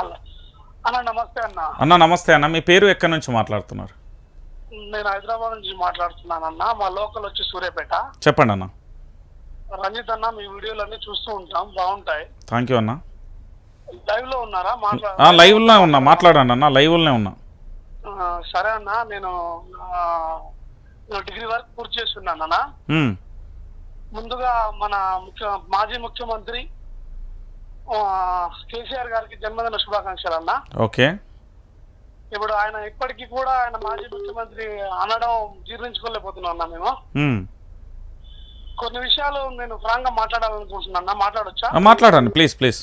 అన్న నమస్తే అన్న. అన్న నమస్తే అన్న. మీ పేరు ఎక్కడి నుంచి మాట్లాడుతున్నారు? నేను హైదరాబాద్ నుంచి మాట్లాడుతున్నాను అన్న మా లోకల్ వచ్చి సూర్యాపేట. చెప్పండి అన్న. రంజిత్ అన్న మీ వీడియోలన్నీ చూస్తూ ఉంటాం. బాగుంటాయి. థ్యాంక్ యూ అన్న. లైవ్లో ఉన్నారా? మాట్లా ఆ, లైవ్లోనే ఉన్నా. మాట్లాడండి అన్న. లైవ్లోనే ఉన్నా. ఆ, సరే అన్న. నేను డిగ్రీ వరకు పూర్తి చేస్తున్నాను అన్న ముందుగా మన ముఖ్య మాజీ ముఖ్యమంత్రి కేసీఆర్ గారికి జన్మదిన శుభాకాంక్షలు అన్న. ఓకే. ఇప్పుడు ఆయన ఇప్పటికీ కూడా ఆయన మాజీ ముఖ్యమంత్రి అనడం జీర్ణించుకోలేకపోతున్నాం అన్న మేము. కొన్ని విషయాలు నేను ఫ్రాంక్గా మాట్లాడాలనుకుంటున్నా మాట్లాడొచ్చా? మాట్లాడండి ప్లీజ్ ప్లీజ్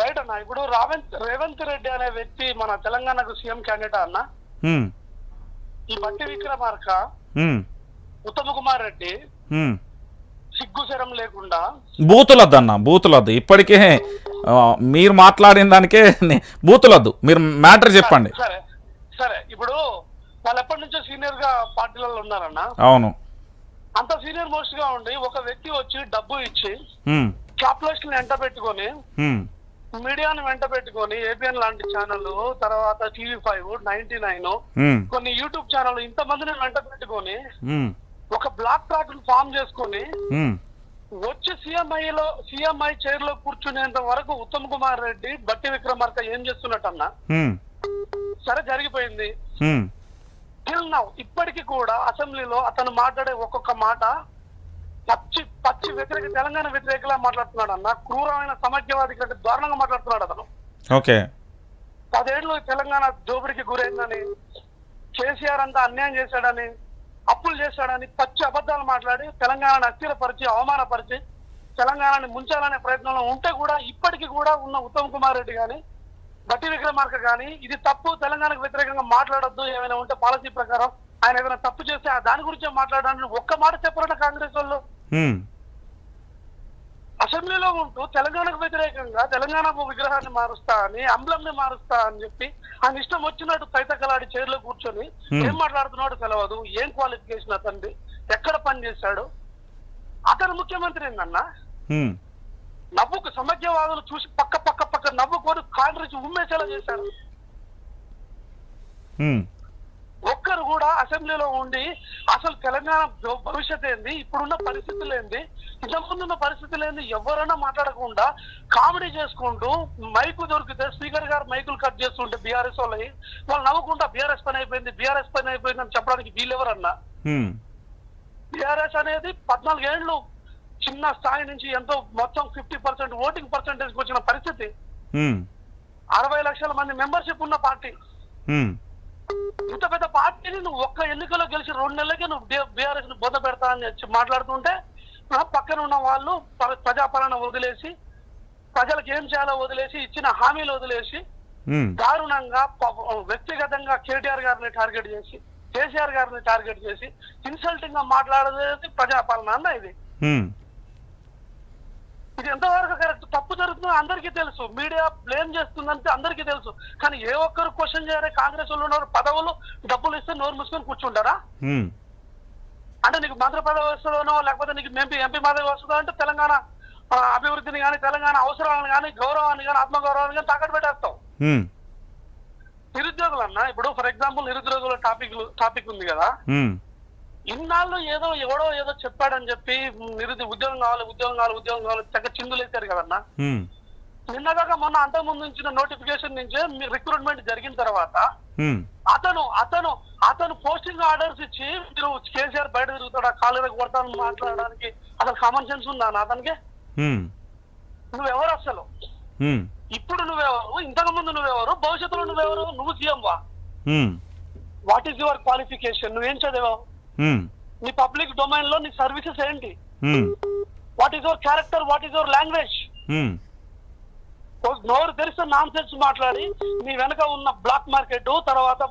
రైట్ అన్న. ఇప్పుడు రావంత్ రేవంత్ రెడ్డి అనే వ్యక్తి మన తెలంగాణకు సీఎం క్యాండిడేట్ అన్న? ఈ బట్టి విక్రమార్క ఉత్తమ్ కుమార్ రెడ్డి. సిగ్గుశరం లేకుండా బూతులద్దు అన్న బూతులద్దు. ఇప్పటికే మీరు మాట్లాడిన దానికే బూతులద్దు. మీరు మ్యాటర్ చెప్పండి. సరే సరే ఇప్పుడు వాళ్ళు ఎప్పటి నుంచో సీనియర్గా పార్టీలలో ఉన్నారన్న. అవును. అంత సీనియర్ మోస్ట్గా ఉండి ఒక వ్యక్తి వచ్చి డబ్బు ఇచ్చి క్యాపిటలిస్ట్ వెంట పెట్టుకొని మీడియాను వెంట పెట్టుకొని ఏబిఎన్ లాంటి ఛానల్ తర్వాత టీవీ ఫైవ్ నైన్టీ నైన్ కొన్ని యూట్యూబ్ ఛానల్ ఇంతమందిని వెంట పెట్టుకొని ఒక బ్లాక్ ట్రాక్ ఫామ్ చేసుకొని వచ్చి సీఎంఐలో సీఎంఐ చైర్లో కూర్చునేంత వరకు ఉత్తమ్ కుమార్ రెడ్డి బట్టి విక్రమార్క ఏం చేస్తున్నట్టన్నా? సరే జరిగిపోయింది. టిల్ నౌ ఇప్పటికీ కూడా అసెంబ్లీలో అతను మాట్లాడే ఒక్కొక్క మాట పచ్చి పచ్చి వ్యతిరేక తెలంగాణ వ్యతిరేకలా మాట్లాడుతున్నాడు అన్న క్రూరమైన సమైక్యవాది కంటే దారుణంగా మాట్లాడుతున్నాడు అతను. ఓకే. పదేళ్ళు తెలంగాణ దోపిడికి గురైందని కేసీఆర్ అంతా అన్యాయం చేశాడని అప్పులు చేశాడని పచ్చి అబద్ధాలు మాట్లాడి తెలంగాణను అస్థిరపరిచి అవమానపరిచి తెలంగాణని ముంచాలనే ప్రయత్నంలో ఉంటే కూడా ఇప్పటికీ కూడా ఉన్న ఉత్తమ్ కుమార్ రెడ్డి కానీ బట్టి విక్రమార్క కానీ ఇది తప్పు తెలంగాణకు వ్యతిరేకంగా మాట్లాడొద్దు ఏమైనా ఉంటే పాలసీ ప్రకారం ఆయన ఏదైనా తప్పు చేస్తే ఆ దాని గురించి మాట్లాడడానికి ఒక్క మాట చెప్పారట కాంగ్రెస్ వాళ్ళు. అసెంబ్లీలో ఉంటూ తెలంగాణకు వ్యతిరేకంగా తెలంగాణ విగ్రహాన్ని మారుస్తా అని అంబ్లంని మారుస్తా అని చెప్పి ఆయన ఇష్టం వచ్చినట్టు తైతకలాడి చైర్లో కూర్చొని. ఏం మాట్లాడుతున్నాడు తెలియదు ఏం క్వాలిఫికేషన్ అతనిది ఎక్కడ పని చేశాడు? అతను ముఖ్యమంత్రి ఏందన్నా? నవ్వుకు సమైక్యవాదులు చూసి పక్క పక్క పక్క నవ్వుకొని కాంగ్రెస్ ఉమ్మేసేలా చేశారు. ఒక్కరు కూడా అసెంబ్లీలో ఉండి అసలు తెలంగాణ భవిష్యత్ ఏంది? ఇప్పుడున్న పరిస్థితులు ఏంది? ఇంతకుముందున్న పరిస్థితులు ఏంది? ఎవరైనా మాట్లాడకుండా కామెడీ చేసుకుంటూ మైకు దొరికితే స్పీకర్ గారు మైకులు కట్ చేస్తుంటే బీఆర్ఎస్ వాళ్ళని వాళ్ళు నవ్వుకుంటా బీఆర్ఎస్ పని అయిపోయింది బీఆర్ఎస్ పని అయిపోయింది అని చెప్పడానికి వీళ్ళెవరన్నా? బీఆర్ఎస్ అనేది పద్నాలుగేళ్ళు చిన్న స్థాయి నుంచి ఎంతో మొత్తం ఫిఫ్టీ పర్సెంట్ ఓటింగ్ పర్సెంటేజ్ వచ్చిన పరిస్థితి. అరవై లక్షల మంది మెంబర్షిప్ ఉన్న పార్టీ. ఇంత పెద్ద పార్టీని నువ్వు ఒక్క ఎన్నికలో గెలిచి రెండు నెలలకే నువ్వు బీఆర్ఎస్ని బొంద పెడతా అని మాట్లాడుతుంటే పక్కన ఉన్న వాళ్ళు ప్ర- ప్రజాపాలన వదిలేసి ప్రజలకు ఏం చేయాలో వదిలేసి ఇచ్చిన హామీలు వదిలేసి దారుణంగా వ్యక్తిగతంగా కేటీఆర్ గారిని టార్గెట్ చేసి కేసీఆర్ గారిని టార్గెట్ చేసి ఇన్సల్టింగ్గా మాట్లాడేది ప్రజాపాలన అన్న ఇది. ఎంతవరకు కరెక్ట్ తప్పు జరుగుతుందో అందరికీ తెలుసు. మీడియా బ్లేమ్ చేస్తుందంటే అందరికీ తెలుసు. కానీ ఏ ఒక్కరు క్వశ్చన్ చేయరే కాంగ్రెస్ వాళ్ళు ఉన్నారు పదవులు డబ్బులు ఇస్తే నోరు మూసుకొని కూర్చుంటారా? అంటే నీకు మంత్రి పదవి వస్తుందనో లేకపోతే నీకు ఎంపీ ఎంపీ పదవి వస్తుందో అంటే తెలంగాణ అభివృద్ధిని కానీ తెలంగాణ అవసరాలను కానీ గౌరవాన్ని కానీ ఆత్మగౌరవాన్ని కానీ తాకట్టు పెట్టేస్తావు. నిరుద్యోగులు అన్న ఇప్పుడు ఫర్ ఎగ్జాంపుల్ నిరుద్యోగుల టాపిక్ టాపిక్ ఉంది కదా. ఇన్నాళ్ళు ఏదో ఎవడో ఏదో చెప్పాడని చెప్పి నిరుద్యోగ ఉద్యోగం కావాలి ఉద్యోగం కావాలి ఉద్యోగం కావాలి తెగ చిందులు వేశారు కదన్నా. ఉమ్, నిన్నగాక మొన్న అంతకుముందు ఇచ్చిన నోటిఫికేషన్ నుంచే మీ రిక్రూట్మెంట్ జరిగిన తర్వాత అతను అతను అతను పోస్టింగ్ ఆర్డర్స్ ఇచ్చి మీరు కేసీఆర్ బయట తిరుగుతాడా కాలేజీకి కొడతాను మాట్లాడడానికి అసలు కామన్ సెన్స్ ఉందా అతనికి? నువ్వెవరు అసలు? ఇప్పుడు నువ్వెవరు? ఇంతకు ముందు నువ్వెవరు? భవిష్యత్తులో నువ్వెవరు? నువ్వు సీఎం వా వాట్ ఈస్ యువర్ క్వాలిఫికేషన్ నువ్వేం చదివావు? నీ పబ్లిక్ డొమైన్లో నీ సర్వీసెస్ ఏంటి? What is your character what is your language నోరు తెరిస్తే నాన్ సెన్స్ మాట్లాడి నీ వెనక ఉన్న బ్లాక్ మార్కెట్ తర్వాత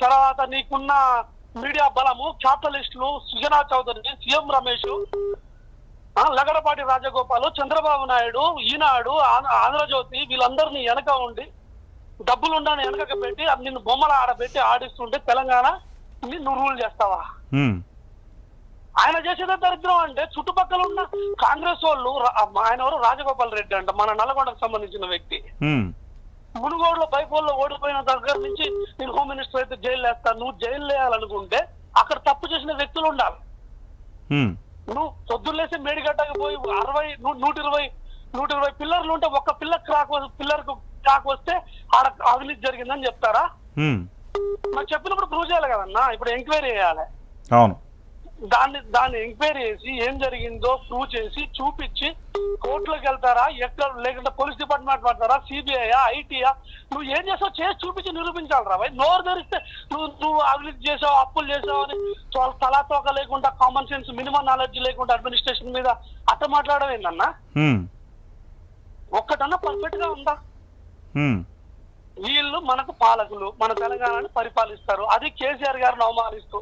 తర్వాత నీకున్న మీడియా బలము క్యాపిటలిస్టులు సుజనా చౌదరి సీఎం రమేష్ లగడపాటి రాజగోపాల్ చంద్రబాబు నాయుడు ఈనాడు ఆంధ్ర- ఆంధ్రజ్యోతి వీళ్ళందరినీ వెనక ఉండి డబ్బులు ఉండని వెనకకి పెట్టి నిన్ను బొమ్మల ఆడబెట్టి ఆడిస్తుంటే తెలంగాణ నువ్వు రూల్ చేస్తావా? ఆయన చేసేదే దరిద్రం అంటే చుట్టుపక్కల ఉన్న కాంగ్రెస్ వాళ్ళు ఆయన ఎవరు? రాజగోపాల్ రెడ్డి అంట మన నల్గొండకు సంబంధించిన వ్యక్తి. మునుగోడులో బైపోల్లో ఓడిపోయిన దగ్గర నుంచి నేను హోమ్ మినిస్టర్ అయితే జైలు వేస్తాను నువ్వు జైలు వేయాలనుకుంటే అక్కడ తప్పు చేసిన వ్యక్తులు ఉండాలి. నువ్వు పొద్దున్నేసి మేడిగడ్డకి పోయి అరవై నూట ఇరవై నూట ఇరవై పిల్లర్లు ఉంటే ఒక్క పిల్లర్ క్రాక్ పిల్లర్ క్రాక్ వస్తే ఆడ అవినీతి జరిగిందని చెప్తారా? నాకు చెప్పినప్పుడు ప్రూవ్ చేయాలి కదన్నా? ఇప్పుడు ఎంక్వైరీ చేయాలి. అవును. దాన్ని దాన్ని ఎంక్వైరీ చేసి ఏం జరిగిందో ప్రూవ్ చేసి చూపించి కోర్టులోకి వెళ్తారా? ఎక్కడ? లేకుంటే పోలీస్ డిపార్ట్మెంట్ పడతారా? సిబిఐ ఐటీయా నువ్వు ఏం చేసావు చేసి చూపించి నిరూపించాలరా భయ్. నోరు తెరిస్తే నువ్వు నువ్వు అవినీతి చేసావు అప్పులు చేసావు అని తల- తలా తోక లేకుండా కామన్ సెన్స్ మినిమం నాలెడ్జ్ లేకుండా అడ్మినిస్ట్రేషన్ మీద అట్ట మాట్లాడడం ఉమ్, ఒక్కటన్నా పర్ఫెక్ట్గా ఉందా? వీళ్ళు మనకు పాలకులు మన తెలంగాణని పరిపాలిస్తారు. అది కేసీఆర్ గారిని అవమానిస్తూ.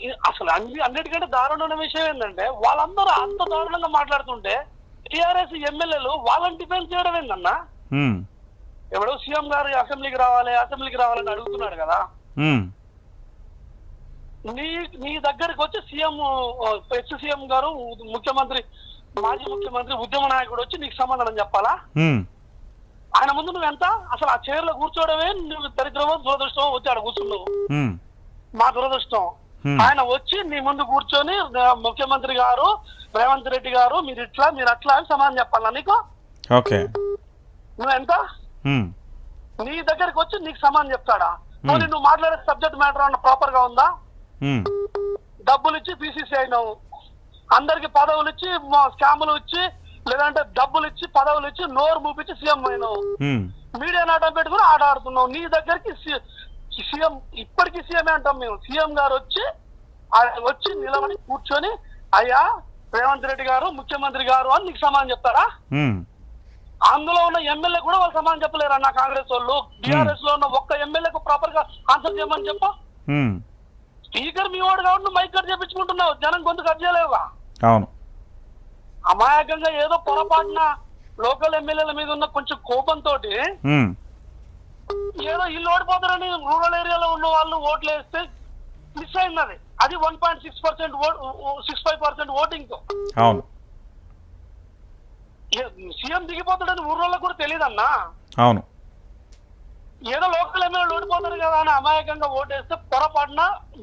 ఇ- అసలు అన్ని అన్నిటికంటే దారుణమైన విషయం ఏంటంటే వాళ్ళందరూ అంత దారుణంగా మాట్లాడుతుంటే టిఆర్ఎస్ ఎమ్మెల్యేలు వాళ్ళని డిఫెన్స్ చేయడం ఏందన్నా? ఉమ్, ఎవడో సీఎం గారు అసెంబ్లీకి రావాలి అసెంబ్లీకి రావాలని అడుగుతున్నాడు కదా. నీ నీ దగ్గరికి వచ్చి సీఎం ఎక్స్ సీఎం గారు ముఖ్యమంత్రి మాజీ ముఖ్యమంత్రి ఉద్యమ నాయకుడు వచ్చి నీకు సమాధానం చెప్పాలా? ఆయన ముందు నువ్వు ఎంత? అసలు ఆ చైర్లో కూర్చోవడమే నువ్వు దరిద్రమో దురదృష్టమో వచ్చి ఆడ కూర్చున్నావు. మా దురదృష్టం. ఆయన వచ్చి నీ ముందు కూర్చొని ముఖ్యమంత్రి గారు రేవంత్ రెడ్డి గారు మీరు ఇట్లా మీరు అట్లా అని సమాధానం చెప్పాలా నీకు? ఓకే. నువ్వు ఎంత? నీ దగ్గరికి వచ్చి నీకు సమాధానం చెప్తాడా? పోనీ నువ్వు మాట్లాడే సబ్జెక్ట్ మ్యాటర్ అన్న ప్రాపర్గా ఉందా? డబ్బులు ఇచ్చి పీసీసీ అయినావు. అందరికి పదవులు ఇచ్చి మా స్కాములు ఇచ్చి లేదంటే డబ్బులు ఇచ్చి పదవులు ఇచ్చి నోరు మూపించి సీఎం అయినావు. మీడియా నాటం పెట్టుకుని ఆట ఆడుతున్నావు. నీ దగ్గరికి సీఎం ఇప్పటికీ సీఎం అంటాం మేము. సీఎం గారు వచ్చి వచ్చి నిలబడి కూర్చొని అయ్యా రేవంత్ రెడ్డి గారు ముఖ్యమంత్రి గారు అని నీకు సమాధానం చెప్తారా? అందులో ఉన్న ఎమ్మెల్యే కూడా వాళ్ళు సమాధానం చెప్పలేరు అన్న కాంగ్రెస్ వాళ్ళు? బీఆర్ఎస్లో ఉన్న ఒక్క ఎమ్మెల్యేకు ప్రాపర్గా ఆన్సర్ చేయమని చెప్ప. స్పీకర్ మీ వాడు కాబట్టి నువ్వు మైక్ కట్ చేపించుకుంటున్నావు జనం గొంతు కట్ చేయలేవుగా. అవును. అమాయకంగా ఏదో పొరపాటున లోకల్ ఎమ్మెల్యేల మీద ఉన్న కొంచెం కోపంతో ఏదో ఇల్లు ఓడిపోతారని రూరల్ ఏరియాలో ఉన్న వాళ్ళు ఓట్లు వేస్తే మిస్ అయింది అది one point six percent six five percent ఓటింగ్తో. అవును. సీఎం దిగిపోతాడని ఊర్లో కూడా తెలియదన్నా అవును. ఏదో లోకల్ ఎమ్మెల్యేలు ఓడిపోతారు కదా అని అమాయకంగా ఓటేస్తే పొరపాటున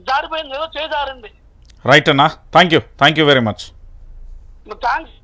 జారిపోయింది ఏదో చేజారింది. రైట్ అన్నా. Thank you thank you very much thanks